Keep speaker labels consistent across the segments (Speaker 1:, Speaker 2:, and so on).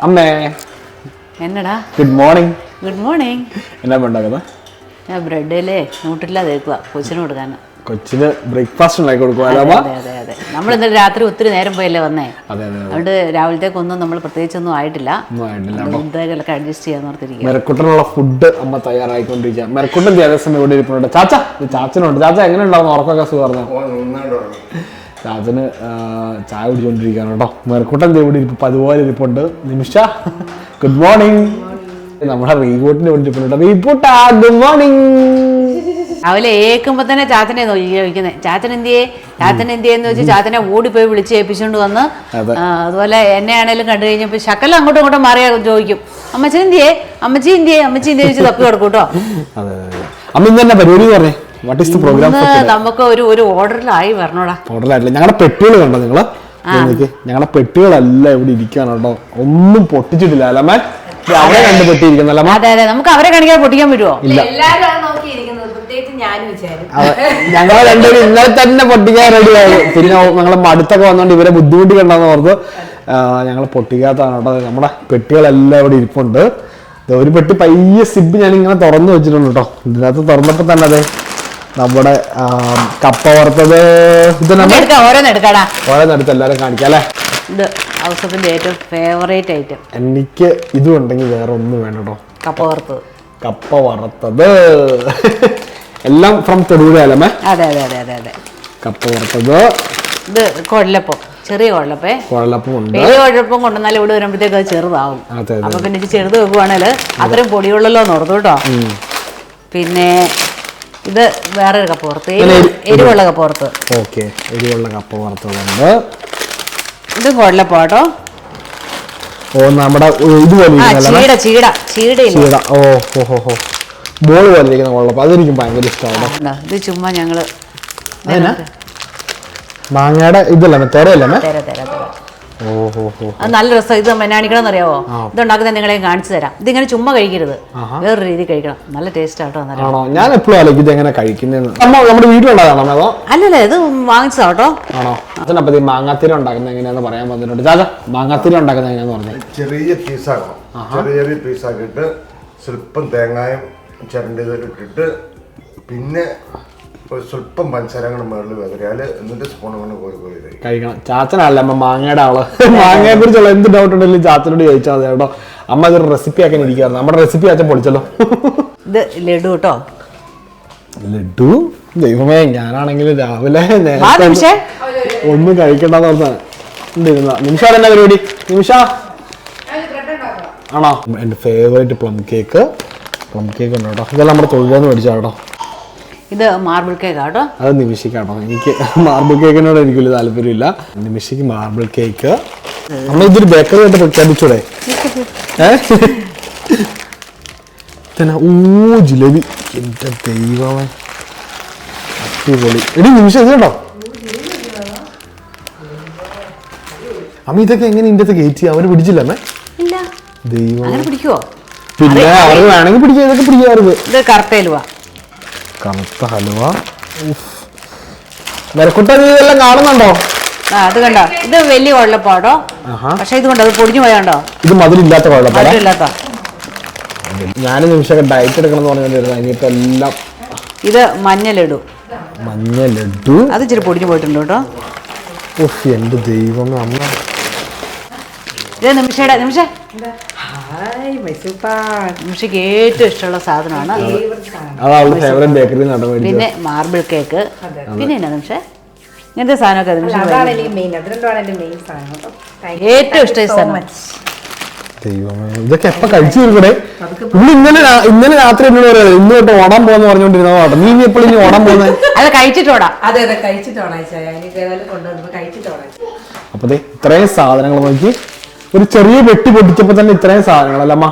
Speaker 1: അമ്മേ.
Speaker 2: എന്നടാ?
Speaker 1: Good morning
Speaker 2: good morning
Speaker 1: എന്നാ ഉണ്ടാക്കുന്നത്?
Speaker 2: ഞാൻ ബ്രെഡിൽ നൂട്ടില്ല തേക്കുക കൊച്ചിന് കൊടുക്കാൻ
Speaker 1: കൊച്ചിന് ബ്രേക്ക്ഫാസ്റ്റ് ഉണ്ടാക്കി കൊടുക്കുക
Speaker 2: അതെ അതെ അതെ. നമ്മൾ ഇന്നലെ രാത്രി ഒത്തിരി നേരം പോയല്ലേ വന്നേ?
Speaker 1: അതെ അതെ അതെ.
Speaker 2: അതുകൊണ്ട് രാവിലത്തേക്കൊന്നും നമ്മൾ പ്രത്യേകിച്ചൊന്നും ആയിട്ടില്ല.
Speaker 1: ഒന്നും ആയിട്ടില്ല
Speaker 2: അതുകൊണ്ട് എന്തായാലും അഡ്ജസ്റ്റ് ചെയ്യാൻ ഓർത്തിരിക്കുക
Speaker 1: മെരക്കുട്ടനുള്ള ഫുഡ് അമ്മ തയ്യാറായിക്കൊണ്ടിരിക്കുക മെരക്കുട്ടൻ അതേസമയം ഇവിടെ ഇരിപ്പുണ്ട്. ചാച്ച ചാച്ചനുണ്ട്. ചാച്ച എങ്ങനെ ഉണ്ടാവുന്ന ഉറക്കൊക്കെ സുഖം പറഞ്ഞു? ചാച്ചന് ചായ കുടിച്ചുകൊണ്ടിരിക്കുകയാണ് കേട്ടോ. മേർക്കൂട്ടം ദേ ഇവിടെ ഇരിപ്പ് അതുപോലെ ഇരിപ്പുണ്ട്. നിമിഷ ഗുഡ് മോർണിംഗ് നമ്മുടെ റീബോട്ടിന്റെ വേണ്ടി ഇരിപ്പുണ്ട് റീബോട്ടാ ഗുഡ് മോർണിംഗ്
Speaker 2: രാവിലെ ഏക്കുമ്പോ തന്നെ ചാത്തനെ നോക്കി ചോദിക്കുന്നത് ചാത്തൻ എന്തിയെ? ചാത്തൻ എന്തിയെന്ന് വെച്ച് ചാച്ചനെ ഓടിപ്പോയി വിളിച്ച് ഏൽപ്പിച്ചുകൊണ്ട് വന്ന് അതുപോലെ എന്നെ ആണേലും കണ്ടു കഴിഞ്ഞപ്പോൾ ശക്കല അങ്ങോട്ടും ഇങ്ങോട്ടും മാറിയാ ചോദിക്കും. അമ്മച്ചൻ എന്തിയെ? അമ്മച്ചി എന്തിയെ? അമ്മച്ചി എന്തിയെ വെച്ച് തപ്പി കൊടുക്കും കേട്ടോ.
Speaker 1: അതെ അതെ അതെ. അമ്മ ഇന്ന് തന്നെ പരിപാടി പറഞ്ഞേ? വാട്ട് ഈസ് ദി പ്രോഗ്രാം
Speaker 2: നമുക്ക് ഒരു ഒരു ഓർഡറിലായി വരണോടാ.
Speaker 1: ടോട്ടലായിട്ടില്ല ഞങ്ങളുടെ പെട്ടികൾ കണ്ടോ നിങ്ങൾ? ഞങ്ങളുടെ പെട്ടികളല്ല ഇവിടെ ഇരിക്കുകയാണ് കേട്ടോ. ഒന്നും പൊട്ടിച്ചിട്ടില്ല അല്ലമ്മേ ദേ അവിടെ രണ്ട് പെട്ടി ഇരിക്കുന്നല്ലമ്മ
Speaker 2: അതെ അതെ. നമുക്ക് അവരെ കാണിക്കാൻ പൊട്ടിക്കാൻ പറ്റുമോ
Speaker 1: ഇല്ല. ഞങ്ങൾ രണ്ടുപേരും ഇന്നലെ തന്നെ പൊട്ടിക്കാൻ റെഡിയായി. പിന്നെ ഞങ്ങൾ മടുത്തൊക്കെ വന്നോണ്ട് ഇവരെ ബുദ്ധിമുട്ടി ബുദ്ധിമുട്ടിക്കണ്ടെന്ന് ഓർത്ത് ഞങ്ങൾ പൊട്ടിക്കാത്തതാണ് കേട്ടോ. നമ്മുടെ പെട്ടികളെല്ലാം ഇവിടെ ഇരിപ്പുണ്ട്. ഒരു പെട്ടി പയ്യെ സിബ് ഞാൻ ഇങ്ങനെ തുറന്നു വെച്ചിട്ടുണ്ട് കേട്ടോ. ഇതിനകത്ത് തുറന്നപ്പോ തന്നെ അതെ നമ്മുടെ കപ്പ വറുത്തത് ഇത് നമ്മൾ
Speaker 2: എടുക്കാം ഓരോന്ന് എടുക്കാടാ
Speaker 1: ഓരോന്നടുത്ത് എല്ലാവരും കാണിക്കാം അല്ലേ?
Speaker 2: ഇത് ഔസഫിന്റെ ഏറ്റവും ഫേവറേറ്റ് ഐറ്റം
Speaker 1: എനിക്ക് ഇതും ഉണ്ടെങ്കിൽ വേറെ ഒന്നും വേണ്ട കേട്ടോ.
Speaker 2: കപ്പ വറുത്തത്.
Speaker 1: കപ്പ വറുത്തത്. എല്ലാം ഫ്രം തൊടുപുഴ
Speaker 2: അതെ അതെ അതെ അതെ അതെ.
Speaker 1: കപ്പ വറുത്തത്.
Speaker 2: ഇത് കൊഴലപ്പം ചെറിയ കൊഴലപ്പേ.
Speaker 1: കുഴലപ്പം ഉണ്ട്.
Speaker 2: വലിയ കുഴപ്പം കൊണ്ടുവന്നാൽ ഇവിടെ വരുമ്പോഴത്തേക്ക് അത് ചെറുതാവും.
Speaker 1: അതെ
Speaker 2: അപ്പൊ പിന്നെ ഇത് ചെറുത് വെക്കുവാണെങ്കിൽ അത്രയും പൊടിയുള്ളല്ലോ എന്ന് ഓർത്തു കേട്ടോ. പിന്നെ ഇത് വേറൊരു കപ്പ്
Speaker 1: എരി-
Speaker 2: എരിവുള്ള കപ്പ് പുറത്ത്.
Speaker 1: ഓക്കെ. എരിവുള്ള കപ്പ് വറുത്തതുണ്ട്
Speaker 2: ഇത് കൊള്ളപ്പാട്ടോ
Speaker 1: ഓ നമ്മുടെ ഇതുപോലെ
Speaker 2: ചീട ചീട ഇല്ല?
Speaker 1: ചീട. ഓ ഹോ ഹോ ഹോ. ബോൾ പോലെ ഇരിക്കുന്ന കുഴപ്പം അതെനിക്ക് ഭയങ്കര ഇഷ്ടമാണ്
Speaker 2: ഇതാ, ചുമ്മാ
Speaker 1: ഞങ്ങൾ മാങ്ങയുടെ ഇതല്ലേ? തെരയല്ലേ
Speaker 2: അത് നല്ല രസം. ഇത് മെനാണിക്കണം അറിയാവോ ഇതുണ്ടാക്കുന്നത് നിങ്ങളെ കാണിച്ചു തരാം. ഇതിങ്ങനെ ചുമ്മാ കഴിക്കരുത്. വേറൊരു രീതി കഴിക്കണം. നല്ല ടേസ്റ്റ് ആട്ടോ
Speaker 1: ഞാൻ എപ്പോഴും ആലോചിക്കും ഇത് എങ്ങനെ കഴിക്കുന്നതെന്ന് നമ്മുടെ വീട്ടിലുണ്ടാകണം അതോ?
Speaker 2: അല്ലല്ല ഇത് വാങ്ങിച്ചതാ കേട്ടോ
Speaker 1: ആണോ അതിനപ്പത്തി മാങ്ങാത്തിരി ഉണ്ടാക്കുന്നത് എങ്ങനെയാന്ന് പറയാൻ വന്നിട്ടുണ്ട്. ചാച്ച മാങ്ങാത്തിരി ഉണ്ടാക്കുന്നത് എങ്ങനെയാന്ന് പറഞ്ഞു.
Speaker 3: ചെറിയ പീസാക്കണം. ചെറിയ ചെറിയ പീസാക്കിയിട്ട് സ്വല്പം തേങ്ങായും ചിരണ്ടിയതിലിട്ടിട്ട് പിന്നെ സ്വല്പം പഞ്ചസാരങ്ങൾ മുകളിൽ വെതറിയാൽ എന്നിട്ട് സ്പൂൺ കൊണ്ട് കോരി കോരി കഴിക്കും
Speaker 1: കഴിക്കണം ചാച്ചനല്ല അമ്മ മാങ്ങയുടെ ആൾ. മാങ്ങയെ കുറിച്ചുള്ള എന്ത് ഡൗട്ട് ഉണ്ടെങ്കിലും ചാച്ചനോട് ചോദിച്ചാൽ മതി കേട്ടോ. അമ്മ ഇതൊരു റെസിപ്പി ആക്കാൻ ഇരിക്കുകയാണ് നമ്മുടെ റെസിപ്പി അച്ഛൻ പൊളിച്ചല്ലോ.
Speaker 2: ഇത് ലഡു കേട്ടോ
Speaker 1: ലഡു? ദൈവമേ ഞാനാണെങ്കിൽ രാവിലെ നേരത്തെ ഒന്നും കഴിക്കണ്ടെന്ന് നിമിഷം എന്നാ നിമിഷ തന്നെ പരിപാടി? നിമിഷ. ആണോ? എന്റെ favourite plum cake plum cake ഉണ്ട് കേട്ടോ ഇതെല്ലാം നമ്മുടെ തൊഴിലെന്ന് മേടിച്ചാ കേട്ടോ
Speaker 2: ഇത് മാർബിൾ കേക്ക് കേട്ടോ.
Speaker 1: അത് നിമിഷിക്കാട്ടോ. എനിക്ക് മാർബിൾ കേക്കിനോട് എനിക്ക് വലിയ താല്പര്യമില്ല. നിമിഷിക്ക് മാർബിൾ കേക്ക് നമ്മളിതൊരു ഇതൊരു ബേക്കറി ആയിട്ട് പ്രഖ്യാപിച്ചൂടെ? ഓ ജിലേബി. എന്റെ ദൈവമേ. അടിപൊളി. എടി നിമിഷം ഇത് കേട്ടോ അമ്മ ഇതൊക്കെ എങ്ങനെ ഇതിന്റെ അകത്ത് കയറ്റി അവർ പിടിച്ചില്ല അമ്മേ? ദൈവം
Speaker 2: പിടിക്കുവോ?
Speaker 1: പിന്നെ അവർ വേണമെങ്കിൽ പിടിക്കുക ഇതൊക്കെ പിടിക്കാറുണ്ട്.
Speaker 2: ഇത് കറുത്തേലുവ
Speaker 1: കറുത്ത ഹലുവ. വരക്കുട്ട നീ ഇതെല്ലാം കാണുന്നുണ്ടോ?
Speaker 2: ആ അത് കണ്ടോ? ഇത് വലിയ
Speaker 1: വെള്ളപ്പാടോ?
Speaker 2: പക്ഷെ ഇത് കണ്ടോ? അത് പൊടിഞ്ഞു പോയാണ്ടോ
Speaker 1: ഇത് മധുരില്ലാത്ത കുഴപ്പമില്ല
Speaker 2: മധുരമില്ലാത്ത.
Speaker 1: ഞാൻ നിമിഷമൊക്കെ ഡയറ്റ് എടുക്കണം എന്ന് പറഞ്ഞിട്ട് ഇനിയിപ്പോ എല്ലാം
Speaker 2: ഇത് മഞ്ഞളിടു
Speaker 1: മഞ്ഞ ലഡു.
Speaker 2: അത് ഇച്ചിരി പൊടിഞ്ഞു പോയിട്ടുണ്ട് കേട്ടോ.
Speaker 1: ഉഫ് എന്റെ ദൈവമേ അമ്മ.
Speaker 2: ഇത് നിമിഷയുടെ നിമിഷ.
Speaker 4: ഹായ്
Speaker 2: നിമിഷയ്ക്ക് ഏറ്റവും ഇഷ്ടമുള്ള സാധനമാണ്
Speaker 1: ഫേവറേറ്റ് ബേക്കറി
Speaker 2: പിന്നെ മാർബിൾ കേക്ക് പിന്നെ എന്നാ നിമിഷ? ഇങ്ങനത്തെ സാധനമൊക്കെ നിമിഷ. ഏറ്റവും
Speaker 4: ഇഷ്ടം
Speaker 2: സാധനം.
Speaker 1: ദൈവമേ ഇതൊക്കെ എപ്പ കഴിച്ചു തീർക്കണേ? ഇവിടെ ഇന്നലെ ഇന്നലെ രാത്രി എന്നോട് പറയാം ഇന്ന് തൊട്ട് ഓടാൻ പോകുന്ന പറഞ്ഞോണ്ടിരുന്ന നീ ഇനി എപ്പോഴും ഇനി ഓടാൻ പോകുന്നത്
Speaker 2: അത് കഴിച്ചിട്ടോടാ
Speaker 4: അതെ കഴിച്ചിട്ടാണ് കൊണ്ടുവന്നപ്പോ കഴിച്ചിട്ടാണ്
Speaker 1: ഇത്രയും സാധനങ്ങൾ നോക്കി. ഒരു ചെറിയ വെട്ടി പൊട്ടിച്ചപ്പോ തന്നെ ഇത്രയും സാധനങ്ങളല്ല അമ്മ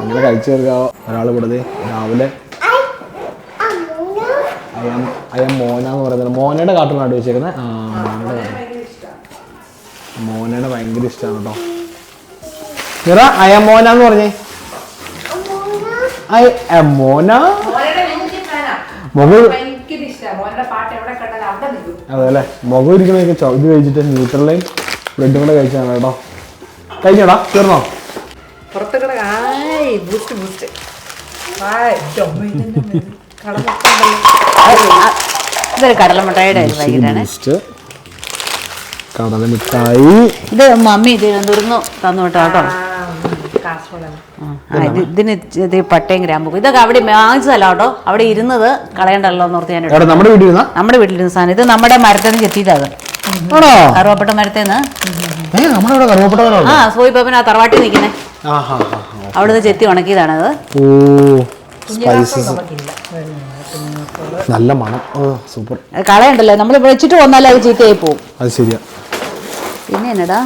Speaker 1: അങ്ങനെ കഴിച്ചു തീർക്കാവോ? ഒരാൾ ദേ രാവിലെ അയം അയം മോന എന്ന് പറയുന്നത്. മോനയുടെ കാർട്ടൂണായിട്ട് വെച്ചേക്കുന്നത് ആ മോനയുടെ. മോനയുടെ ഭയങ്കര ഇഷ്ടമാണ് കേട്ടോ. നിറ അയ മോന എന്ന് പറഞ്ഞേ. ഐ മോന? മുകൾ അതെ അല്ലേ? മുഖം ഇരിക്കണൊക്കെ ഇത് കഴിച്ചിട്ട് ന്യൂട്രലൈൻ ബ്രെഡും കൂടെ കഴിച്ചാണ് കേട്ടോ. കഴിഞ്ഞടാ തീർന്നോ?
Speaker 4: പുറത്ത് കിട ആയ് ബൂസ്റ്റ് ബൂസ്റ്റ് ആയ് ചുമ ഇതിന്റെ മേലെ. കടമൊക്കെ
Speaker 2: ഇതൊരു കടലമുട്ടായുടെ വൈകിട്ടാണ്?
Speaker 1: Boost. കടല മിഠായി
Speaker 2: ഇത് മമ്മി തിരുവനന്തപുരം തന്നു കേട്ടോ കേട്ടോ. ഇതിന് ഇത് പട്ടയും ഗ്രാമ്പും. ഇതൊക്കെ അവിടെ വാങ്ങിച്ചതല്ല കേട്ടോ. അവിടെ ഇരുന്നത് കളയണ്ടല്ലോ എന്ന് ഓർത്ത് ഞാൻ
Speaker 1: നമ്മുടെ
Speaker 2: വീട്ടിലിരുന്ന സാധനം. ഇത് നമ്മുടെ മരത്തിൽ നിന്ന് ചെത്തിയതാണ്
Speaker 1: ആണോ?
Speaker 2: കറുവപ്പട്ട മരത്തേന്ന്
Speaker 1: ഏ നമ്മുടെ ഇവിടെ കറുവപ്പട്ട
Speaker 2: ആ സോയി പപ്പന ആ തറവാട്ടിൽ നിൽക്കുന്നേ. അവിടുന്ന് ചെത്തി ഉണക്കിയതാണത്
Speaker 1: ഓ സ്പൈസസ് നല്ല മണം. സൂപ്പർ
Speaker 2: കളയണ്ടല്ലോ. നമ്മൾ വെച്ചിട്ട് വന്നാലേ അത് ചീത്തയായി പോകും
Speaker 1: അത് ശരിയാ.
Speaker 2: പിന്നെ എന്നടാ?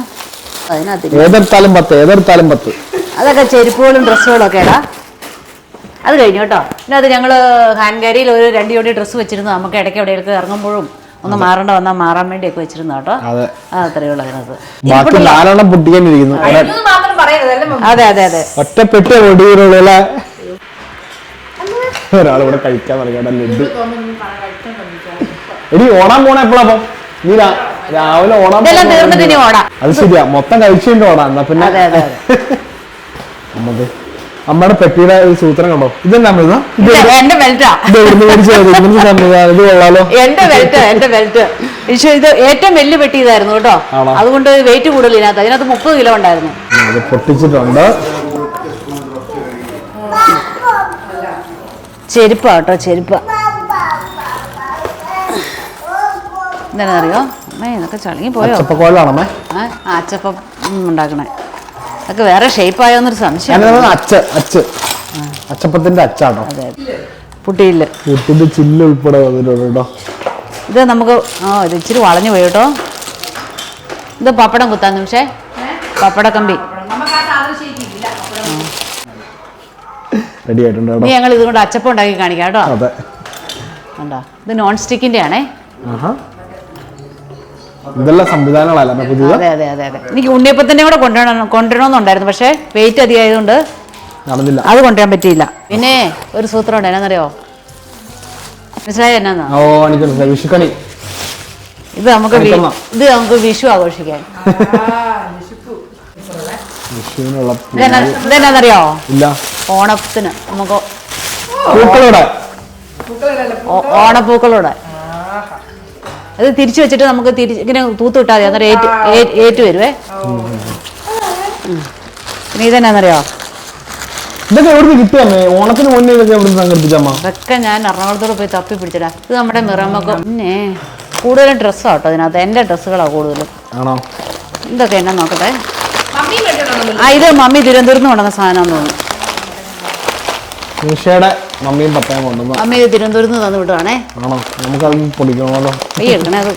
Speaker 2: അതിനകത്ത്
Speaker 1: ഏതെടുത്താലും പത്ത് ഏതെടുത്താലും പത്ത്.
Speaker 2: അതൊക്കെ ചെരുപ്പുകളും ഡ്രസ്സുകളും ഒക്കെ ഇടാ അത് കഴിഞ്ഞു കേട്ടോ. പിന്നെ അത് ഞങ്ങൾ ഹാൻഡ് ഒരു രണ്ട് യൂണിറ്റ് ഡ്രസ്സ് വെച്ചിരുന്നു. നമുക്ക് ഇടയ്ക്ക് എവിടെയൊക്കെ ഇറങ്ങുമ്പോഴും ഒന്ന് മാറേണ്ട വന്നാൽ മാറാൻ വേണ്ടിയൊക്കെ വെച്ചിരുന്നു കേട്ടോ.
Speaker 1: അത്രേ
Speaker 2: ഉള്ളു അത്രയേ ഉള്ളൂ അതിനകത്ത്.
Speaker 1: ബാക്കി നാലെണ്ണം പൊട്ടിക്കാനിരിക്കുന്നു?
Speaker 2: അതെ അതെ അതെ.
Speaker 1: ഒറ്റ പെട്ടി പൊടിയുള്ളൂ അല്ലേ ഒരാളിവിടെ കഴിക്കാൻ തുടങ്ങിയ ലഡു. എടി ഓടാൻ പോണ എപ്പോഴാ അപ്പം? നീ രാവിലെ ഓടാൻ അത് ശരിയാ മൊത്തം കഴിച്ചിട്ട് ഓടാം എന്നാ പിന്നെ.
Speaker 2: അതെ അതെ അതെ.
Speaker 1: അമ്മത് അമ്മയുടെ പെട്ടിയുടെ ഒരു സൂത്രം കണ്ടോ? ഇതെന്നാ അമ്മ ഇത്? ഇത്
Speaker 2: ഇത് എന്റെ ബെൽറ്റാ.
Speaker 1: ഇത് എവിടുന്ന് മേടിച്ചത് ഇങ്ങനത്തെ സംവിധാനം ഇത് കൊള്ളാലോ.
Speaker 2: എന്റെ ബെൽറ്റ് എന്റെ ബെൽറ്റ്. ഇത് ഏറ്റവും വലിയ പെട്ടി ഇതായിരുന്നു കേട്ടോ. അതുകൊണ്ട് വെയിറ്റ് കൂടുതൽ ഇതിനകത്ത് അതിനകത്ത് മുപ്പത് കിലോ ഉണ്ടായിരുന്നു.
Speaker 1: ഇത് പൊട്ടിച്ചിട്ടുണ്ട്.
Speaker 2: ചെരുപ്പാ കേട്ടോ ചെരുപ്പ. എന്താണെന്നറിയോ? അമ്മേ ഇതൊക്കെ ചളങ്ങി പോയോ?
Speaker 1: അച്ചപ്പക്കോലാണമ്മേ
Speaker 2: ആ അച്ചപ്പം ഉണ്ടാക്കണേ. അതൊക്കെ വേറെ ഷേപ്പ് ആയോന്നൊരു സംശയം.
Speaker 1: അച്ച അച്ച് അച്ചപ്പത്തിന്റെ അച്ചാട്ടോ
Speaker 2: അതെ പുട്ടിയില്ല.
Speaker 1: പുട്ടിന്റെ ചില്ല് ഉൾപ്പെടെ വന്നിട്ടുണ്ട്?
Speaker 2: ഇത് നമുക്ക് ആ ഇത് ഇച്ചിരി വളഞ്ഞു പോയി കേട്ടോ. ഇത് പപ്പടം കുത്താൻ നിമിഷേ. പപ്പട കമ്പി.
Speaker 1: റെഡി ആയിട്ടുണ്ട്
Speaker 2: ഞങ്ങൾ ഇതുകൊണ്ട് അച്ചപ്പം ഉണ്ടാക്കി കാണിക്കാം കേട്ടോ.
Speaker 1: അതെ.
Speaker 2: കണ്ടോ? ഇത് നോൺ സ്റ്റിക്കിന്റെ ആണേ.
Speaker 1: ആഹാ. ഇതെല്ലാം സംവിധാനങ്ങളല്ല പുതിയത്?
Speaker 2: അതെ അതെ അതെ അതെ. എനിക്ക് ഉണ്ണിയപ്പത്തിന്റെ കൂടെ കൊണ്ടുവരണം കൊണ്ടുവരണമെന്നുണ്ടായിരുന്നു. പക്ഷേ വെയിറ്റ് അധികമായതുകൊണ്ട്
Speaker 1: നടന്നില്ല.
Speaker 2: അത് കൊണ്ടുവരാൻ പറ്റിയില്ല. പിന്നെ ഒരു സൂത്രം ഉണ്ട് എന്നാന്നറിയോ? മനസ്സിലായോ എന്നാന്നോ?
Speaker 1: ഓ എനിക്ക് മനസ്സിലായി. വിഷുക്കണി.
Speaker 2: ഇത് നമുക്ക് വി-. ഇത് നമുക്ക് വിഷു ആഘോഷിക്കാൻ.
Speaker 1: വിഷുവിനുള്ള
Speaker 2: ഇതെന്നാ ഇതെന്നാന്നറിയോ?
Speaker 1: ഇല്ല.
Speaker 2: ഓണത്തിന് നമുക്ക്
Speaker 1: പൂക്കളോടെ.
Speaker 2: ഓ- ഓണപ്പൂക്കളോടെ. അത് തിരിച്ചു വെച്ചിട്ട് നമുക്ക് തിരിച്ച് ഇങ്ങനെ തൂത്ത് വിട്ടാൽ മതി. അന്നേരം ഏറ്റു ഏറ്റു വരുവേ. പിന്നെ ഇതെന്നാന്നറിയോ
Speaker 1: ഇതൊക്കെ എവിടുന്ന് ഓണത്തിന് മുന്നേ ഇതൊക്കെ എവിടുന്ന് സംഘടിപ്പിച്ചമ്മ
Speaker 2: ഇതൊക്കെ ഞാൻ എറണാകുളത്തോട് പോയി തപ്പി പിടിച്ചടാ ഇത് നമ്മുടെ മിറമൊക്കെ പിന്നെ കൂടുതലും ഡ്രസ്സാ കേട്ടോ അതിനകത്ത് എന്റെ ഡ്രസ്സുകളാണ് കൂടുതലും.
Speaker 1: ആണോ?
Speaker 2: ഇതൊക്കെ എന്നാ നോക്കട്ടെ? ആ ഇത് മമ്മി തിരുവനന്തപുരത്ത് നടന്ന കൊണ്ടുവന്ന സാധനമാണെന്ന് തോന്നുന്നു.
Speaker 1: മമ്മിയും പപ്പയും
Speaker 2: കൊണ്ടു ഇത് തിരുവനന്തപുരത്ത് നിന്ന് തന്നു വിടുവാണേ
Speaker 1: ആണോ? നമുക്ക് അത്
Speaker 2: പൊടിക്കണമല്ലോ എടുക്കണേ അത്.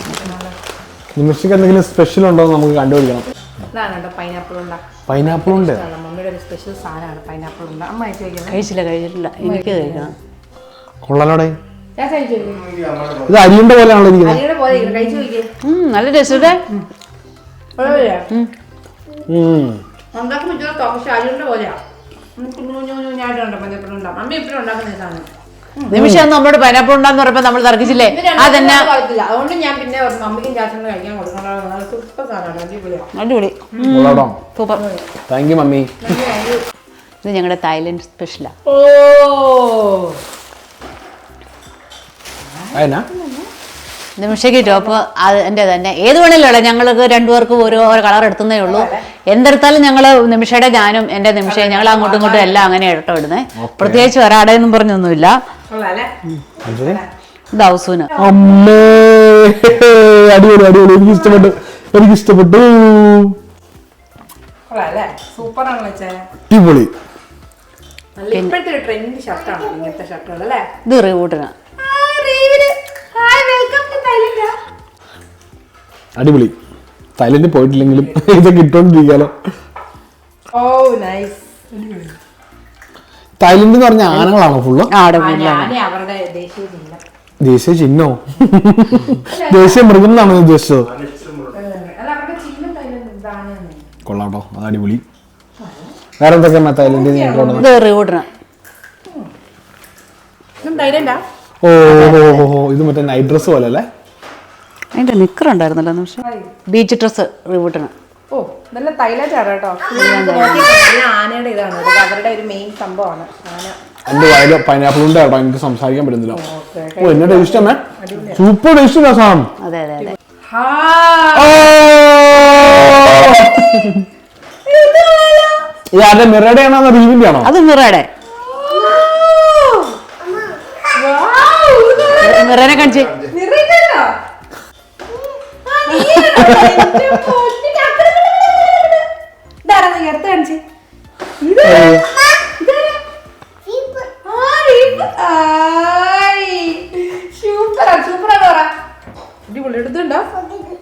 Speaker 1: നിമിഷക്ക് എന്തെങ്കിലും സ്പെഷ്യൽ ഉണ്ടോ എന്ന് നമുക്ക് കണ്ടുപിടിക്കണം.
Speaker 4: ഇതാണ് കേട്ടോ പൈനാപ്പിൾ ഉണ്ടാ
Speaker 1: പൈനാപ്പിൾ ഉണ്ട്
Speaker 4: മമ്മിയുടെ ഒരു സ്പെഷ്യൽ സാധനമാണ് പൈനാപ്പിൾ ഉണ്ടാ അമ്മ അയച്ചു വയ്ക്കുന്നത്
Speaker 2: കഴിച്ചില്ല കഴിച്ചിട്ടില്ല. എനിക്ക് കഴിക്കണം.
Speaker 1: കൊള്ളാലോടെ.
Speaker 4: ഞാൻ കഴിച്ചു
Speaker 1: ഇത് അരിയുടെ പോലെയാണല്ലോ ഇരിക്കുന്നത്.
Speaker 4: അരിയുടെ പോലെ ഇരിക്കുന്നു. കഴിച്ചു വയ്ക്കേ
Speaker 2: ഉം, നല്ല ടേസ്റ്റ്
Speaker 1: ഉം.
Speaker 4: നമുക്ക് അരിയുടെ എപ്പോഴും ഉണ്ടാക്കുന്ന
Speaker 2: നിമിഷം നമ്മളോട് പൈനാപ്പിൾ ഉണ്ടാന്ന് പറയുമ്പോ നമ്മൾ തർക്കിച്ചില്ലേ? അതന്നെ
Speaker 4: അതുകൊണ്ട് ഞാൻ പിന്നെ ചാച്ചനും കഴിക്കാൻ കൊടുക്കണം അടിപൊളിയാണ്
Speaker 2: അടിപൊളി. സൂപ്പർ.
Speaker 1: Thank you mummy.
Speaker 2: ഇത് ഞങ്ങളുടെ തായ്ലൻഡ് സ്പെഷ്യലാ
Speaker 4: ഓ.
Speaker 2: നിമിഷയ്ക്ക് ടോപ്പ് അത് എന്റെ തന്നെ. ഏത് വേണമല്ലോ ഞങ്ങൾക്ക് രണ്ടുപേർക്കും ഓരോ ഓരോ കളർ എടുത്തുന്നേ ഉള്ളൂ. എന്തെടുത്താലും ഞങ്ങൾ നിമിഷയുടെ ഞാനും എന്റെ നിമിഷയും ഞങ്ങൾ അങ്ങോട്ടും ഇങ്ങോട്ടും എല്ലാം അങ്ങനെ ഇട്ടോ ഇടുന്നേ. പ്രത്യേകിച്ച് ഒരാടെന്നും പറഞ്ഞൊന്നുമില്ല.
Speaker 4: കൊള്ളാല്ലേ
Speaker 2: ഇത് ഹൗസൂന്.
Speaker 1: അമ്മേ. അടിപൊളി അടിപൊളി. എനിക്ക് ഇഷ്ടപ്പെട്ടു. എനിക്ക് ഇഷ്ടപ്പെട്ടു. അടിപൊളി.
Speaker 4: നല്ല ഇപ്പോഴത്തെ ട്രെൻഡ് ഷർട്ടാണ് ഇങ്ങനത്തെ ഷർട്ടുകൾ അല്ലേ?
Speaker 2: ഇത് റീവൂട്ടിന്
Speaker 1: അടിപൊളി. തായ്ലൻഡിൽ പോയിട്ടില്ലെങ്കിലും ഇതൊക്കെ ഇട്ടോണ്ടിരിക്കാലോ.
Speaker 4: ഓ നൈസ്
Speaker 1: തായ്ലൻഡ് എന്ന് പറഞ്ഞ ആനകളാണോ ഫുള്ള്
Speaker 2: ആടെ കൂടുതലാണ്
Speaker 4: അവരുടെ ദേശീയ ചിഹ്നം.
Speaker 1: ദേശീയ ചിഹ്നോ? ദേശീയ മൃഗം എന്നാണ് ഉദ്ദേശിച്ചത്.
Speaker 4: അല്ല അവരുടെ ചിഹ്നം തൈലൻഡ് ഇതാണ്
Speaker 1: കൊള്ളാട്ടോ അത് അടിപൊളി. വേറെ എന്തൊക്കെയാണ് തൈലൻഡിൽ നിന്ന് കൊണ്ടുവന്നത്
Speaker 2: ഇത് റീവൂട്ടിന്
Speaker 4: ഇതും തൈലൻഡാ
Speaker 1: ഓ ഓ ഓ, ഓ ഇത് മറ്റേ നൈറ്റ് ഡ്രസ് പോലെ അല്ലേ
Speaker 2: അതിന്റെ നിക്കർ ഉണ്ടായിരുന്നല്ലോ നിമിഷം. ബീച്ച് ഡ്രസ് റീവൂട്ടിന്
Speaker 4: ഓ നല്ല തൈലറ്റാണ് കേട്ടോ. ആനയുടെ ഇതാണ് ഇത് അവരുടെ ഒരു മെയിൻ സംഭവമാണ്. ആന.
Speaker 1: എന്റെ വായിൽ പൈനാപ്പിൾ ഉണ്ട് കേട്ടോ. എനിക്ക് സംസാരിക്കാൻ പറ്റുന്നില്ല. ഓ എന്നെ ടേസ്റ്റ് അമ്മേ. സൂപ്പർ ടേസ്റ്റ് രസമാണ്
Speaker 2: അതെ അതെ അതെ.
Speaker 4: ഹാ.
Speaker 1: ഇത് ആരുടെ മിറയുടെ ആണോ അതോ റീവിന്റെ ആണോ?
Speaker 2: അത് മിറയുടെ മിറനെ കാണിച്ച്.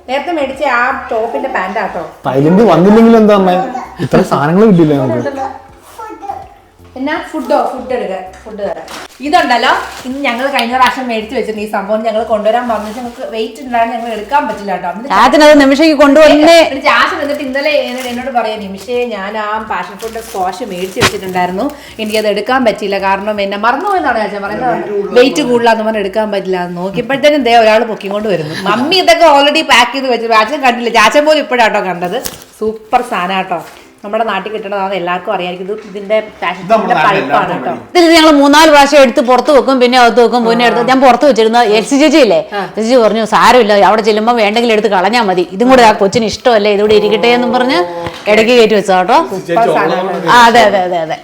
Speaker 4: നേരത്തെ മേടിച്ച ആ ടോപ്പിന്റെ പാന്റാട്ടോ
Speaker 1: പൈലന്റ് വന്നില്ലെങ്കിൽ എന്താ അമ്മേ? ഇത്ര സാധനങ്ങൾ കിട്ടില്ല നമുക്ക്?
Speaker 4: എന്നാ ഫുഡോ ഫുഡ് എടുക്കുക ഫുഡ് തരാം. ഇതുണ്ടല്ലോ ഇന്ന് ഞങ്ങൾ കഴിഞ്ഞ പ്രാവശ്യം മേടിച്ച് വെച്ചിട്ടുണ്ട് ഈ സംഭവം ഞങ്ങൾ കൊണ്ടുവരാൻ പറഞ്ഞു. ഞങ്ങൾക്ക് വെയിറ്റ് ഉണ്ടായാലും ഞങ്ങൾ എടുക്കാൻ പറ്റില്ല കേട്ടോ.
Speaker 2: നിമിഷയ്ക്ക് കൊണ്ടുവന്നേ.
Speaker 4: ചാച്ചൻ എന്നിട്ട് ഇന്നലെ എന്നോട് പറയാം നിമിഷയെ ഞാൻ ആ പാഷൻ ഫുഡ് സ്കോഷ് മേടിച്ച് വെച്ചിട്ടുണ്ടായിരുന്നു. എനിക്കത് എടുക്കാൻ പറ്റില്ല കാരണം എന്നെ മറന്നുപോയെന്നാണ് ചാച്ചൻ പറയുന്നത്. വെയിറ്റ് കൂടുതലാന്ന് പറഞ്ഞാൽ എടുക്കാൻ പറ്റില്ല എന്ന് നോക്കിയപ്പോഴത്തേനും ദേ ഒരാൾ പൊക്കിക്കൊണ്ട് വരുന്നു. മമ്മി ഇതൊക്കെ ഓൾറെഡി പാക്ക് ചെയ്ത് വെച്ചു ചാച്ചൻ കണ്ടില്ല. ചാച്ചൻ പോലും ഇപ്പോഴാട്ടോ കണ്ടത്. സൂപ്പർ സാധനം കേട്ടോ. നമ്മുടെ നാട്ടിൽ കിട്ടണതാണ് എല്ലാവർക്കും അറിയാമായിരിക്കും ഇത് ഇതിന്റെ പാഷൻ ഫുഡിന്റെ പൈപ്പാണ് കേട്ടോ.
Speaker 2: ഇത് ഞങ്ങൾ മൂന്നാൽ പ്രാവശ്യം എടുത്ത് പുറത്ത് വെക്കും പിന്നെ അകത്ത് വെക്കും പിന്നെ എടുത്ത് ഞാൻ പുറത്ത് വെച്ചിരുന്ന എൽ സി ചേച്ചി ഇല്ലേ? ചേച്ചി പറഞ്ഞു സാരമില്ല അവിടെ ചെല്ലുമ്പോൾ വേണ്ടെങ്കിൽ എടുത്ത് കളഞ്ഞാൽ മതി. ഇതും കൂടെ ആ കൊച്ചിന് ഇഷ്ടമല്ലേ? ഇതുകൂടെ ഇരിക്കട്ടെ എന്നും പറഞ്ഞ് ഇടയ്ക്ക് കയറ്റി വെച്ചോ കേട്ടോ. അതെ അതെ അതെ അതെ.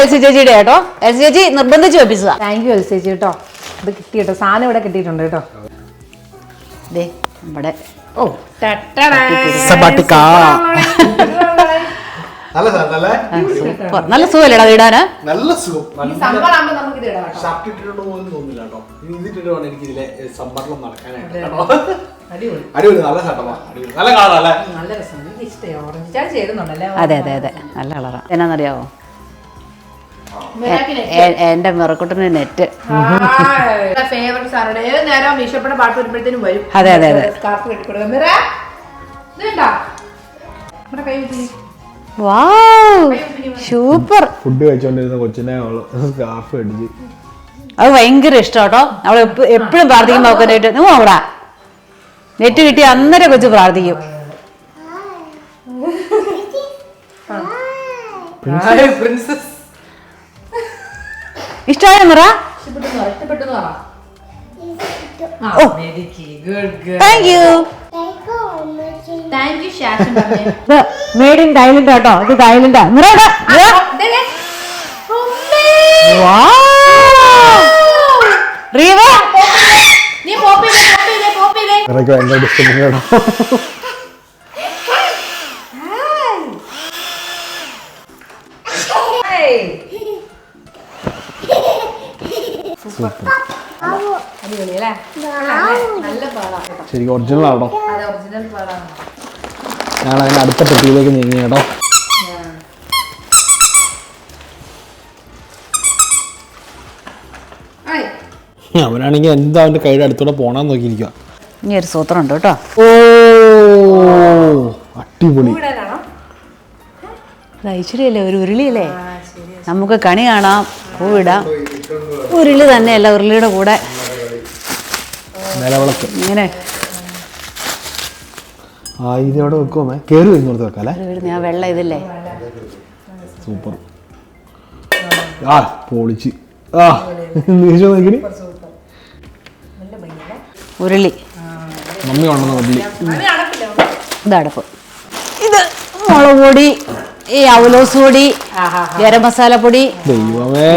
Speaker 2: എൽ സി ചേച്ചിയുടെ കേട്ടോ. എൽ സി ചേച്ചി നിർബന്ധിച്ച് വെപ്പിച്ചതാ.
Speaker 4: താങ്ക് യു എൽ സി ചേച്ചി കേട്ടോ. ഇത് കിട്ടി കേട്ടോ സാധനം ഇവിടെ കിട്ടിയിട്ടുണ്ട് കേട്ടോ.
Speaker 2: ദേ ഇവിടെ
Speaker 4: ഓ.
Speaker 1: സബാട്ടിക്ക.
Speaker 5: നല്ല സുഖല്ലേടാ നല്ല?
Speaker 2: സൂപ്പർ. നല്ല സുഖമല്ലേടാ അത് ഇടാന്
Speaker 5: നല്ല സുഖം ഷർട്ട് ഇട്ടിട്ടുണ്ടോ തോന്നില്ല കേട്ടോ. എനിക്ക് ഇതിലെ സമ്മറിലും നടക്കാനായിട്ട് കേട്ടോ.
Speaker 4: അടിപൊളി.
Speaker 5: അടിപൊളി നല്ല നല്ല കളറല്ലേ
Speaker 4: നല്ല രസം.
Speaker 2: അതെ അതെ അതെ. നല്ല കളറാ. എന്നാന്നറിയാവോ? എന്റെ മിറക്കുട്ടിന് നെറ്റ്.
Speaker 4: ഫേവറേറ്റ് സാധനം ഏത് നേരം മീശപ്പയുടെ പാട്ട് വരുമ്പോഴത്തേനും വരും.
Speaker 2: അതെ, അതെ, അതെ.
Speaker 4: സ്കാർഫ് കെട്ടിക്കൊടുക്കുക മിറ ഇതുണ്ടോ നമ്മുടെ കൈ വെച്ച്
Speaker 2: വാവ്. സൂപ്പർ.
Speaker 1: ഫുഡ് കഴിച്ചോണ്ടിരുന്ന കൊച്ചിനെ അവൾ സ്കാർഫ് അടിച്ച്
Speaker 2: അത് ഭയങ്കര ഇഷ്ടം കേട്ടോ അവൾ എപ്പോഴും പ്രാർത്ഥിക്കുമ്പോൾ അവൾക്ക് നെറ്റ് നീ അവിടെ. നെറ്റ് കിട്ടി അന്നേരം കൊച്ചു പ്രാർത്ഥിക്കും.
Speaker 4: പ്രിൻസസ്
Speaker 2: ഇഷ്ടമായ മിറ
Speaker 4: ഇഷ്ടപ്പെട്ടു ഇഷ്ടപ്പെട്ടു പറ ആ
Speaker 2: ഓ.
Speaker 4: മെഡിക്കി ഗുഡ് നിറ
Speaker 2: thank you made in Thailand കേട്ടോ ഇത് തായ്ലൻഡാ നിറ. റീവ?
Speaker 4: നീ പോപ്പ് പോപ്പ് പോപ്പ്
Speaker 1: ഭയങ്കര ഡിസ്റ്റർബിങ് കേട്ടോ
Speaker 4: അടിപൊളി അല്ലേ? നല്ല പാടാ. കേട്ടോ
Speaker 1: ശരിക്കും ഒറിജിനൽ ആണോ?
Speaker 4: അത് ഒറിജിനൽ പാടാണ്.
Speaker 1: ഞങ്ങൾ അതിന്റെ അടുത്ത പെട്ടിയിലേക്ക് നീങ്ങി കേട്ടോ.
Speaker 4: ആയി.
Speaker 1: അവനാണെങ്കിൽ എന്താ അവന്റെ കൈയുടെ അടുത്തൂടെ പോണാന്ന് നോക്കിയിരിക്കുക
Speaker 2: ഇനി ഒരു സൂത്രം ഉണ്ട് കേട്ടോ.
Speaker 1: ഓ അടിപൊളി.
Speaker 2: ഐശ്വര്യല്ലേ ഒരു ഉരുളിയല്ലേ? നമുക്ക് കണി കാണാം പൂവിടാം. ഉരുളി തന്നെയല്ല ഉരുളിയുടെ കൂടെ.
Speaker 1: നിലവിളക്ക്.
Speaker 2: ഇങ്ങനെ.
Speaker 1: ആ ഇത് എവിടെ വെക്കുമേ കയറി വരുന്നിടത്ത് വെക്കാം അല്ലേ
Speaker 2: വീഴുന്ന ആ വെള്ളം ഇതില്ലേ?
Speaker 1: സൂപ്പർ. ആ പൊളിച്ച്. ആ നീശോ നോക്കിനി
Speaker 2: ഉരുളി.
Speaker 1: മമ്മി ഉണ്ടെന്ന് ഉരുളി.
Speaker 2: ഇത് അടപ്പ്. ഇത് മുളക് പൊടി ഈ അവലോസ് പൊടി ഗരം മസാല പൊടി.
Speaker 1: ദൈവമേ.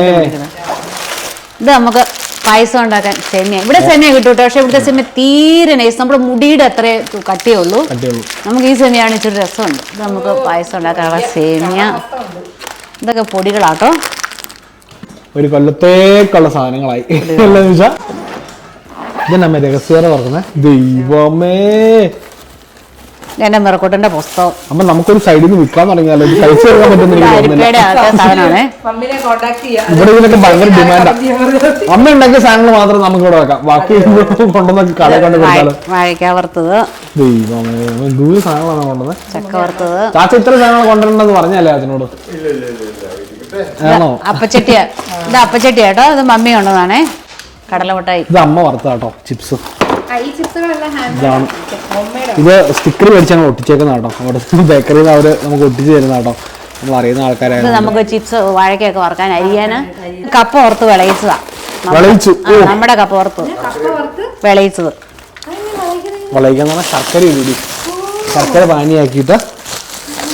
Speaker 2: ഇത് നമുക്ക് പായസം ഉണ്ടാക്കാൻ സെമിയ. ഇവിടെ സെമിയ കിട്ടും കേട്ടോ. പക്ഷെ ഇവിടുത്തെ സെമിയ തീരെ നൈസ് നമ്മുടെ മുടിയുടെ അത്രേ കട്ടിയേ ഉള്ളൂ.
Speaker 1: കട്ടിയുള്ളൂ
Speaker 2: നമുക്ക് ഈ സെമിയാണ് ഇച്ചിരി രസമുണ്ട്. ഇത് നമുക്ക് പായസം ഉണ്ടാക്കാനുള്ള സേമിയ. ഇതൊക്കെ പൊടികളാട്ടോ.
Speaker 1: ഒരു കൊല്ലത്തേക്കുള്ള സാധനങ്ങളായി. അല്ലേ നിമിഷ ഇതെന്നമ്മ രഹസ്യത പറഞ്ഞേ ദൈവമേ.
Speaker 2: എന്റെ നിറക്കോട്ടന്റെ പുസ്തകം.
Speaker 1: അപ്പൊ നമുക്കൊരു സൈഡിൽ നിന്ന് വിൽക്കാൻ തുടങ്ങിയാലോ? ഇത് സൈസ് എടുക്കാൻ പറ്റുന്ന എനിക്ക് തോന്നുന്നില്ല
Speaker 2: അരിപ്പയുടെ ആദ്യ സാധനമാണേ.
Speaker 1: ഇവിടെ ഇതിനൊക്കെ ഭയങ്കര ഡിമാൻഡാ അമ്മ ഉണ്ടാക്കിയ സാധനങ്ങൾ മാത്രം നമുക്ക് ഇവിടെ വെക്കാം. ബാക്കി കൊണ്ടുവന്ന കട കൊണ്ട്
Speaker 2: വാഴയ്ക്ക വറുത്തത്.
Speaker 1: ദൈവമേ ദൂര സാധനങ്ങളാണ് കൊണ്ടുവന്നത്?
Speaker 2: ചക്ക വറുത്തത്.
Speaker 1: ചാച്ച ഇത്ര സാധനങ്ങൾ കൊണ്ടുവരണ്ടെന്ന് പറഞ്ഞല്ലേ അതിനോട് ആണോ?
Speaker 2: അപ്പച്ചട്ടിയ. ഇത് അപ്പച്ചട്ടിയാട്ടോ ഇത് മമ്മി കൊണ്ടതാണേ കടലമുട്ടായി.
Speaker 1: ഇത് അമ്മ വറുത്താട്ടോ ചിപ്സ്. ഇതാണ്. ഇത് സ്റ്റിക്കർ മേടിച്ചാണ് ഒട്ടിച്ചേക്കുന്ന കേട്ടോ. അവിടെ ബേക്കറിയിൽ അവർ നമുക്ക് ഒട്ടിച്ച് തരുന്ന കേട്ടോ. നമ്മൾ അറിയുന്ന
Speaker 2: ആൾക്കാരാണ്
Speaker 1: ആൾക്കാരായിരുന്നു
Speaker 2: നമുക്ക് ചിപ്സ് വാഴക്കൊക്കെ വറക്കാൻ അരിയാന് കപ്പ ഓർത്ത് വിളയിച്ചതാ.
Speaker 1: വിളയിച്ചു.
Speaker 2: നമ്മുടെ കപ്പ ഓർത്ത്
Speaker 4: കപ്പ വറുത്ത്
Speaker 2: വിളയിച്ചത്.
Speaker 1: വളയിക്കാൻ പറഞ്ഞാൽ ശർക്കര ഇടി ശർക്കര പാനിയാക്കിയിട്ട്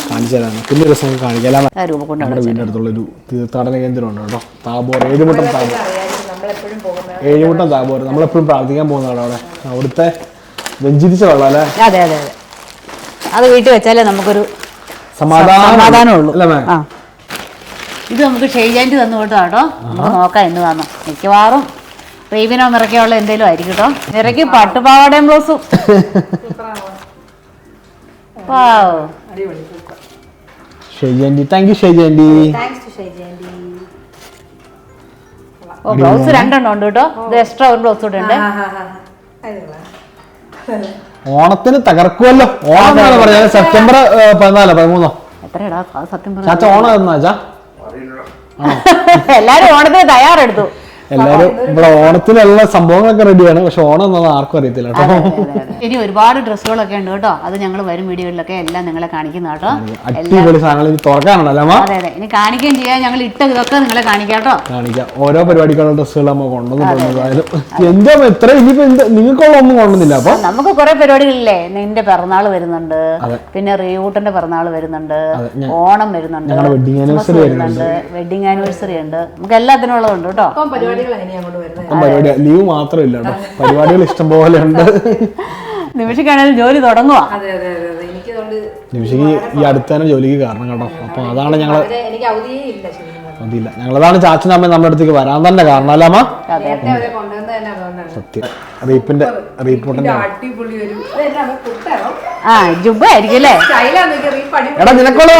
Speaker 1: കാണിച്ചു തരാണ് പിന്നെ ഒരു ദിവസം കാണിക്കാം. അല്ല
Speaker 2: ആ രൂപ കൊണ്ട്
Speaker 1: നമ്മുടെ വീടിന്റെ അടുത്തുള്ള ഒരു തീർത്ഥാടന കേന്ദ്രമുണ്ട് കേട്ടോ. താബോർ ഏഴുമുട്ടം താബോർ. ഏഴുമുട്ടം താബോർ. നമ്മളെപ്പോഴും പ്രാർത്ഥിക്കാൻ പോകുന്നതാണ് അവിടെ. അവിടുത്തെ വെഞ്ചിരിച്ച വെള്ളം അല്ലേ?
Speaker 2: അതെ അതെ അതെ. അത് വീട്ടിൽ വെച്ചാലേ നമുക്കൊരു
Speaker 1: സമാധാനം
Speaker 2: സമാധാനമുള്ളൂ
Speaker 1: അല്ലേ
Speaker 2: ഇത് നമുക്ക് ഷെയ്ജാന്റി തന്നു കേട്ടോ കേട്ടോ. നമുക്ക് നോക്കാം എന്ന് വന്നു. മിക്കവാറും റീവിനോ നിറയ്ക്കാനുള്ള എന്തെങ്കിലും ആയിരിക്കും കേട്ടോ. നിറയ്ക്ക് പട്ടുപാവാടയും ബ്ലൗസും.
Speaker 4: അടിപൊളി
Speaker 1: ഷെയ്ജാന്റി താങ്ക് യു ഷെയ്ജാന്റി
Speaker 4: താങ്ക്സ് ടു ഷൈജി ആന്റി
Speaker 2: ഓ ബ്ലൗസ് രണ്ടെണ്ണം ഉണ്ട് കേട്ടോ. ഇത് എക്സ്ട്രാ ഒരു ബ്ലൗസ് കൂടെ ഉണ്ട്.
Speaker 1: ഓണത്തിന് തകർക്കുമല്ലോ ഓണം എന്നാണ് പറഞ്ഞത് സെപ്റ്റംബർ ഏ, പതിനാലോ പതിമൂന്നോ?
Speaker 2: എത്രയടാ? സത്യം
Speaker 1: ചാച്ച ഓണം എന്നാ ചാ?
Speaker 2: എല്ലാരും ഓണത്തിന് തയ്യാറെടുത്തു.
Speaker 1: എല്ലാരും ഇവിടെ ഓണത്തിനുള്ള സംഭവങ്ങളൊക്കെ റെഡിയാണ് പക്ഷെ ഓണം എന്നത് ആർക്കും അറിയത്തില്ല കേട്ടോ.
Speaker 2: ഇനി ഒരുപാട് ഡ്രസ്സുകളൊക്കെ ഉണ്ട് കേട്ടോ. അത് ഞങ്ങൾ വരും വീഡിയോകളിലൊക്കെ എല്ലാം നിങ്ങളെ കാണിക്കുന്ന കേട്ടോ.
Speaker 1: അടിപൊളി സാധനങ്ങൾ ഇനി തുറക്കാനുണ്ടല്ലോ
Speaker 2: അതെ അതെ. ഇനി കാണിക്കുകയും ചെയ്യാം. ഞങ്ങൾ ഇട്ട ഇതൊക്കെ നിങ്ങളെ കാണിക്കാം കേട്ടോ.
Speaker 1: കാണിക്കാം. ഓരോ പരിപാടിക്കുള്ള ഡ്രസ്സുകൾ നമ്മൾ കൊണ്ടുവന്നു എന്തോ എന്താ ഇത്ര ഇനിയിപ്പോ നിങ്ങൾക്കുള്ള ഒന്നും കൊണ്ടുവന്നില്ല അപ്പൊ?
Speaker 2: നമുക്ക് കുറെ പരിപാടികളില്ലേ? നിന്റെ പിറന്നാൾ വരുന്നുണ്ട്. പിന്നെ റീവൂട്ടന്റെ പിറന്നാൾ വരുന്നുണ്ട്. ഓണം വരുന്നുണ്ട്.
Speaker 1: ഞങ്ങളുടെ ആനിവേഴ്സറി
Speaker 2: വരുന്നുണ്ട്. വെഡിങ് ആനിവേഴ്സറി ഉണ്ട്. നമുക്ക് എല്ലാത്തിനും ഉള്ളതുണ്ട് കേട്ടോ.
Speaker 4: പരിപാടികൾ അങ്ങോട്ട് വരുന്നത്?
Speaker 1: ലീവ് മാത്രമില്ല പരിപാടികൾ ഇഷ്ടം പോലെ ഉണ്ട്.
Speaker 2: നിമിഷക്കാണെങ്കിൽ ജോലി തുടങ്ങുക
Speaker 4: അതെ അതെ അതെ എനിക്കതുകൊണ്ട്
Speaker 1: നിമിഷക്ക് ഈ അടുത്ത് തന്നെ ജോലിക്ക് കാരണം കേട്ടോ. അപ്പൊ അതാണ് ഞങ്ങൾ
Speaker 4: എനിക്ക് അവധിയേ ഇല്ല.
Speaker 1: അതില്ല ഞങ്ങളതാണ് ചാച്ചനും അമ്മയും നമ്മുടെ അടുത്തേക്ക് വരാൻ തന്നെ കാരണം അല്ല അമ്മ? സത്യം. റീപ്പിന്റെ
Speaker 4: കുട്ടാണോ
Speaker 2: ആ ജുബ ആയിരിക്കും അല്ലേ?
Speaker 1: എടാ നിനക്കുള്ള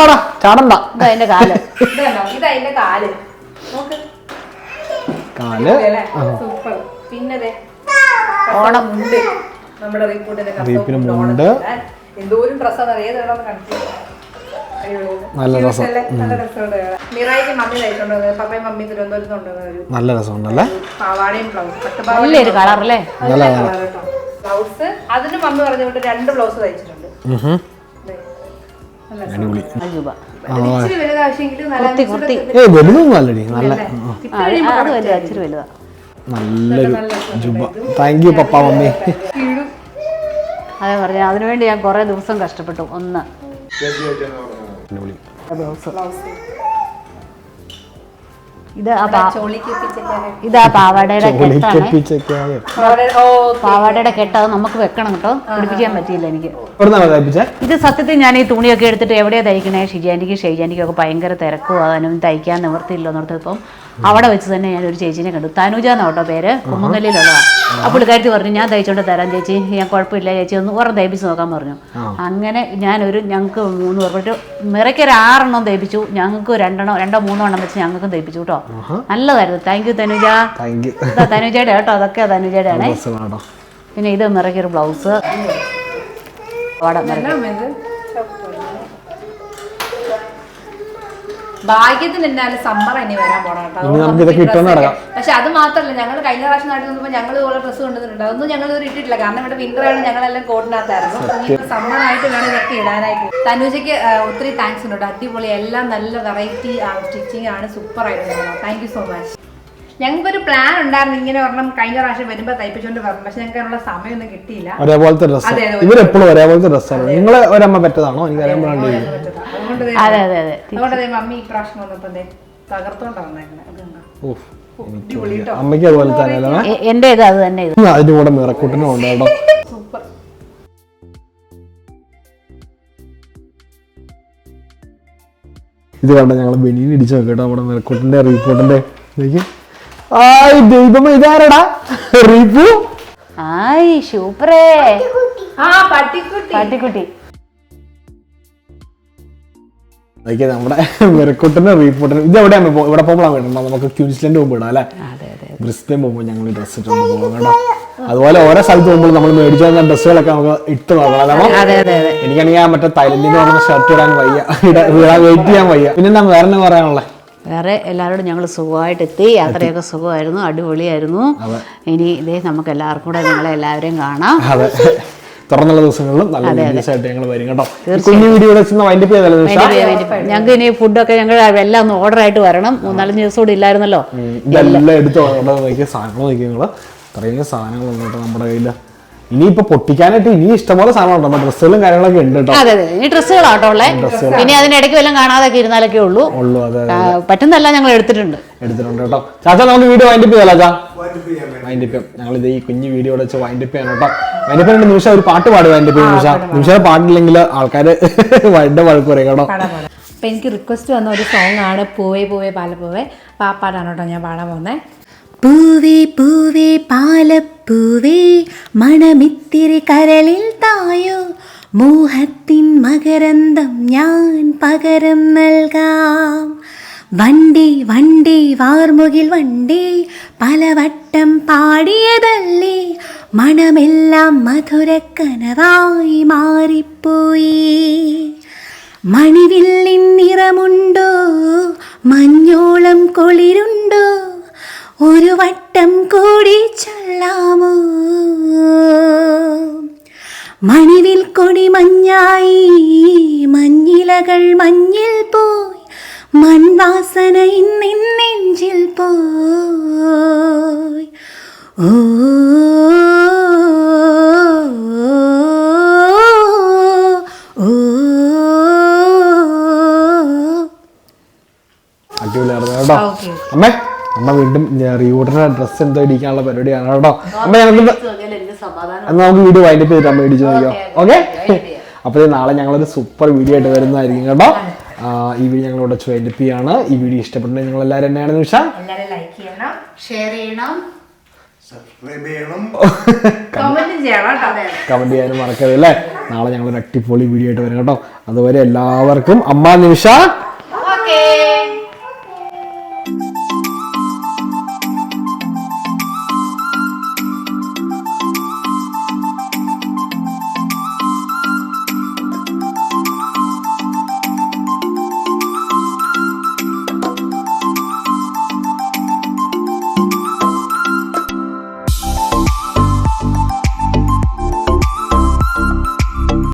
Speaker 1: ചാടണ്ട.
Speaker 2: ഇത്
Speaker 4: കാൽ. കാൽ. നോക്ക്.
Speaker 1: കാൽ.
Speaker 4: അല്ലേ സൂപ്പർ. പിന്നെ ദേ
Speaker 2: ഓണം
Speaker 4: ഉണ്ട്. നമ്മുടെ
Speaker 1: റീപ്പിന് മുണ്ട്.
Speaker 4: എന്തോരം ഡ്രസ്സാണ് ഏത് വേണമെന്ന് കണ്ടു
Speaker 1: നല്ല രസം.
Speaker 4: നല്ല
Speaker 1: രസമുണ്ടല്ലേ?
Speaker 4: പാവാടയും ബ്ലൗസ്
Speaker 2: നല്ലൊരു കളർ അല്ലേ?
Speaker 1: നല്ല
Speaker 4: ബ്ലൗസ് അതിന് മമ്മി പറഞ്ഞുകൊണ്ട് രണ്ട് ബ്ലൗസ് തയ്ച്ചിട്ടുണ്ട്.
Speaker 1: അടിപൊളി. ഏ വലുതൊന്നും അല്ലടി. നല്ല
Speaker 4: അല്ലേ?
Speaker 1: ഉം.
Speaker 2: ആ, അത് വലുതാ ഇച്ചിരി വലുതാ.
Speaker 1: നല്ലൊരു ജുബ താങ്ക് യു പപ്പ മമ്മി.
Speaker 2: അതെ പറഞ്ഞ അതിനുവേണ്ടി ഞാൻ കുറെ ദിവസം കഷ്ടപ്പെട്ടു ഒന്ന്. ബ്ലൗസ്. ഇത് ആ പാ-
Speaker 4: ചോളിക്ക് എത്തിച്ചേക്കാനായിട്ട്
Speaker 2: ഇത് ആ പാവാടയുടെ കെട്ടാണ് പാവാടയുടെ കെട്ട് അത് നമുക്ക് വെക്കണം കേട്ടോ. പിടിപ്പിക്കാൻ പറ്റിയില്ല എനിക്ക്.
Speaker 1: എവിടുന്നാണ് തയ്പ്പിച്ചേ
Speaker 2: ഇത് സത്യത്തിൽ ഞാൻ ഈ തുണിയൊക്കെ എടുത്തിട്ട് എവിടെയാ തയ്ക്കണേ? ഷിജാനിക്ക് ഷെയ്ജാന്റിക്കും ഒക്കെ ഭയങ്കര തിരക്കും. അതിനും തയ്ക്കാൻ നിവർത്തിയില്ല ഇപ്പം. അവിടെ വെച്ച് തന്നെ ഞാൻ ഒരു ചേച്ചീനെ കണ്ടു. തനുജ എന്ന കേട്ടോ പേര്? കുമ്മങ്കല്ലിലുള്ളതാണ് അപ്പോൾ പുള്ളിക്കാരത്തി പറഞ്ഞു ഞാൻ തയ്ച്ചോണ്ട് തരാം ചേച്ചി. ഞാൻ കുഴപ്പമില്ല ചേച്ചി. ഒന്ന് ഉറ തയ്പ്പിച്ച് നോക്കാൻ പറഞ്ഞു. അങ്ങനെ ഞാനൊരു ഞങ്ങൾക്ക് മൂന്ന് പേർക്ക് മിറയ്ക്ക് ഒരു ആറെണ്ണം തയ്പ്പിച്ചു ഞങ്ങൾക്ക് രണ്ടെണ്ണം രണ്ടോ മൂന്നോ എണ്ണം വെച്ച് ഞങ്ങൾക്കും തയ്പ്പിച്ചു കേട്ടോ. നല്ലതായിരുന്നു. Thank you Thanuja.
Speaker 1: Thank you
Speaker 2: ഇതാ തനുജയുടെ കേട്ടോ. അതൊക്കെ തനുജയുടെ ആണേ? പിന്നെ ഇത് മിറയ്ക്കൊരു ബ്ലൗസ്. അവിടെ മിറയ്ക്ക്
Speaker 4: ഭാഗ്യത്തിന് എന്തായാലും സമ്മർ ഇനി വരാൻ പോണം കേട്ടോ. പക്ഷെ അത് മാത്രമല്ല ഞങ്ങൾ കഴിഞ്ഞ പ്രാവശ്യം നാട്ടിൽ നിന്നപ്പോൾ ഞങ്ങൾ ഇതുപോലെ ഡ്രസ്സ് കൊണ്ടുവന്നിട്ടുണ്ട്. അതൊന്നും ഞങ്ങൾ ഇതുവരെ ഇട്ടിട്ടില്ല. കാരണം ഇവിടെ വിന്റർ ആണ് ഞങ്ങളെല്ലാം കോട്ടിനകത്തായിരുന്നു. സമ്മർ ആയിട്ട് വേണം ഇതൊക്കെ ഇടാനായിട്ട്. തനുജയ്ക്ക് ഒത്തിരി താങ്ക്സ് ഉണ്ട്. അടിപൊളി എല്ലാം നല്ല വെറൈറ്റി സ്റ്റിച്ചിങ് ആണ്. സൂപ്പർ ആയിട്ട് താങ്ക് യു സോ മച്ച് ഞങ്ങൾക്കൊരു പ്ലാൻ ഉണ്ടായിരുന്നു. ഇങ്ങനെ ഒരെണ്ണം കഴിഞ്ഞ പ്രാവശ്യം വരുമ്പോൾ തയ്പ്പിച്ചുകൊണ്ട് വരണം. പക്ഷെ ഞങ്ങൾക്ക് അതിനുള്ള സമയമൊന്നും കിട്ടിയില്ല.
Speaker 1: ഒരേപോലത്തെ ഡ്രസ്സ്
Speaker 4: അതെ, അതെ.
Speaker 1: ഇവരെപ്പോഴും ഒരേപോലത്തെ ഡ്രസ്സാണ് നിങ്ങളെ ഒരമ്മ പറ്റതാണോ? എനിക്ക് അറിയാൻ
Speaker 4: അതുകൊണ്ട് ദേ-
Speaker 2: അതെ അതെ അതെ.
Speaker 4: അതുകൊണ്ട് ദേ മമ്മി ഈ പ്രാവശ്യം വന്നപ്പോ തകർത്തോണ്ടാ കേട്ടോ.
Speaker 1: അമ്മയ്ക്ക് അതുപോലെ തന്നെ
Speaker 2: എന്റെ ഇത് അത് തന്നെ
Speaker 1: അതിന്റെ കൂടെ മിറക്കൂട്ടിനും ഉണ്ട് കേട്ടോ.
Speaker 4: സൂപ്പർ.
Speaker 1: ഇത് കണ്ട? ഞങ്ങൾ ബെനീൻ ഇടിച്ചു കേട്ടോ നമ്മുടെ മിറക്കൂട്ടിന്റെ റീപ്പോർട്ടിന്റെ ആയ് ദൈവമേ ഇതാരടാ? റിപു
Speaker 2: ആയി സൂപ്പറേ.
Speaker 4: ആ പട്ടിക്കുട്ടി.
Speaker 2: പട്ടിക്കുട്ടി.
Speaker 1: അതൊക്കെ നമ്മുടെ മിറക്കൂട്ടിന്റെ റീപ്പോർട്ടിന് ഇത് എവിടെയാണ്? ഇവിടെ പോകുമ്പോഴാണ് വേണ്ടത്. നമുക്ക് ക്യൂൻസ്ലൻഡ് പോകുമ്പോൾ ഇടാം അല്ലേ?
Speaker 2: അതെ അതെ
Speaker 1: ബ്രിസ്ബെയിൻ പോകുമ്പോൾ ഞങ്ങൾ ഡ്രസ്സ് ഇട്ടുകൊണ്ട് കേട്ടോ അതുപോലെ ഓരോ സ്ഥലത്ത് പോകുമ്പോൾ നമ്മൾ മേടിച്ചു തന്ന ഡ്രസ്സുകളൊക്കെ നമുക്ക് ഇട്ട് നോക്കണം
Speaker 2: അതെ അതെ അതെ.
Speaker 1: എനിക്കാണെങ്കിൽ ആ മറ്റേ തൈലൻഡിൽ നിന്ന് ഷർട്ട് ഇടാൻ വയ്യ. ഇടാൻ വെയിറ്റ് ചെയ്യാൻ വയ്യ. പിന്നെന്താ വേറെ എന്നാ പറയാനുള്ളത്
Speaker 2: വേറെ എല്ലാവരോടും ഞങ്ങൾ സുഖമായിട്ട് എത്തി. യാത്രയൊക്കെ സുഖമായിരുന്നു അടിപൊളിയായിരുന്നു. ഇനി ഇതേ നമുക്ക് എല്ലാവർക്കും കൂടെ നിങ്ങളെ എല്ലാവരെയും കാണാം.
Speaker 1: തുറന്നുള്ള ദിവസങ്ങളിലും നല്ല വീഡിയോസ് ആയിട്ട് ഞങ്ങൾ വരും കേട്ടോ. കുഞ്ഞു വൈൻഡപ്പ് ചെയ്തല്ലോ നിമിഷ
Speaker 2: ഞങ്ങൾക്ക് ഇനി ഫുഡൊക്കെ ഞങ്ങൾ എല്ലാം ഒന്ന് ഓർഡർ ആയിട്ട് വരണം. മൂന്നാലഞ്ച് ദിവസം കൂടി ഇല്ലായിരുന്നല്ലോ.
Speaker 1: ഇതെല്ലാം എടുത്ത് ഓർഡർ നോക്കിയ സാധനങ്ങൾ നോക്കി നിങ്ങൾ ഇത്രയും സാധനങ്ങൾ നമ്മുടെ കയ്യിൽ. ഇനിയിപ്പോ പൊട്ടിക്കാനായിട്ട് ഇനി ഇഷ്ടംപോലെ സാധനം ഡ്രസ്സുകളും കാര്യങ്ങളൊക്കെ ഉണ്ട് കേട്ടോ.
Speaker 2: അതെ അതെ. ഇനി ഡ്രസ്സുകളാട്ടോ ഉള്ളേ. ഇനി അതിനിടയ്ക്ക് വല്ലതും കാണാതൊക്കെ ഇരുന്നാലൊക്കെ ഉള്ളൂ.
Speaker 1: ഉള്ളൂ അതെ
Speaker 2: പറ്റുന്നല്ല ഞങ്ങൾ എടുത്തിട്ടുണ്ട്.
Speaker 1: എടുത്തിട്ടുണ്ട് കേട്ടോ. ചാച്ചാ നമുക്ക് വീഡിയോ വൈൻഡപ്പ് ചെയ്താലോ ചാ? വൈൻഡപ്പ് ചെയ്യാം. ഞങ്ങൾ ഇത് ഈ കുഞ്ഞു വീഡിയോ വെച്ച് വൈൻഡപ്പ് ചെയ്യാൻ കേട്ടോ. വൈൻഡപ്പ് ചെയ്യുന്ന നിമിഷം ഒരു പാട്ട് പാടും വൈൻഡപ്പ് ചെയ്യുന്ന നിമിഷം? നിമിഷം പാട്ടില്ലെങ്കിൽ ആൾക്കാര് വൈകിട്ട് വഴക്ക് പറയും കേട്ടോ.
Speaker 4: അപ്പം എനിക്ക് റിക്വസ്റ്റ് വന്ന ഒരു സോങ് ആണ് പൂവേ പൂവേ പാലപ്പൂവേ അപ്പം ആ പാട്ടാണ് കേട്ടോ ഞാൻ പാടാൻ പോകുന്നത്
Speaker 6: പൂവേ പൂവേ പാലപ്പൂവേ മണമിത്തിരി കരളിൽ തായോ. മോഹത്തിൻ മകരന്തം ഞാൻ പകരം നൽകാം. വണ്ടി വണ്ടി വാർമുകിൽ വണ്ടി പലവട്ടം പാടിയതല്ലേ. മണമെല്ലാം മധുരക്കനവായി മാറിപ്പോയി. മണിവില്ലിൻ നിറമുണ്ടോ? മഞ്ഞോളം കുളിരുണ്ടോ? ഒരു വട്ടം കൂടി ചൊല്ലാമോ? മണിവിൽ കൊടി മഞ്ഞായി മഞ്ഞിലകൾ മഞ്ഞിൽ പോയി മൺവാസന ഇന്നിൻ നെഞ്ചിൽ പോയി. ഓ ഓ
Speaker 1: അടിപൊളിയായിരുന്നു കേട്ടോ. അമ്മേ. അമ്മ വീണ്ടും റീവൂട്ടറിന്റെ ഡ്രസ്സ് എന്തോ ഇടിക്കാനുള്ള പരിപാടിയാണ് കേട്ടോ. അമ്മ ഞങ്ങൾക്ക് എന്നാ നമുക്ക് വീഡിയോ വൈൻഡപ്പ് ചെയ്തിട്ട് അമ്മ ഇടിച്ചു നോക്കിയോ? ഓക്കെ അപ്പോൾ നാളെ ഞങ്ങളൊരു സൂപ്പർ വീഡിയോ ആയിട്ട് വരുന്നതായിരിക്കും കേട്ടോ. ഈ വീഡിയോ ഞങ്ങളിവിടെ വൈൻഡപ്പ് ചെയ്യാണ്. ഈ വീഡിയോ ഇഷ്ടപ്പെട്ടെങ്കിൽ നിങ്ങൾ എല്ലാവരും എന്നെയാണ് നിമിഷം
Speaker 4: എല്ലാവരും ലൈക്ക് ചെയ്യണം
Speaker 2: ഷെയർ ചെയ്യണം.
Speaker 3: സബ്സ്ക്രൈബ് ചെയ്യണം.
Speaker 4: കമന്റും ചെയ്യണം കേട്ടോ.
Speaker 1: കമന്റ് ചെയ്യാനും മറക്കരുത് അല്ലേ? നാളെ ഒരു അടിപൊളി വീഡിയോ ആയിട്ട് വരാം കേട്ടോ. അതുവരെ എല്ലാവർക്കും അമ്മ നിമിഷ.
Speaker 4: ഓക്കേ.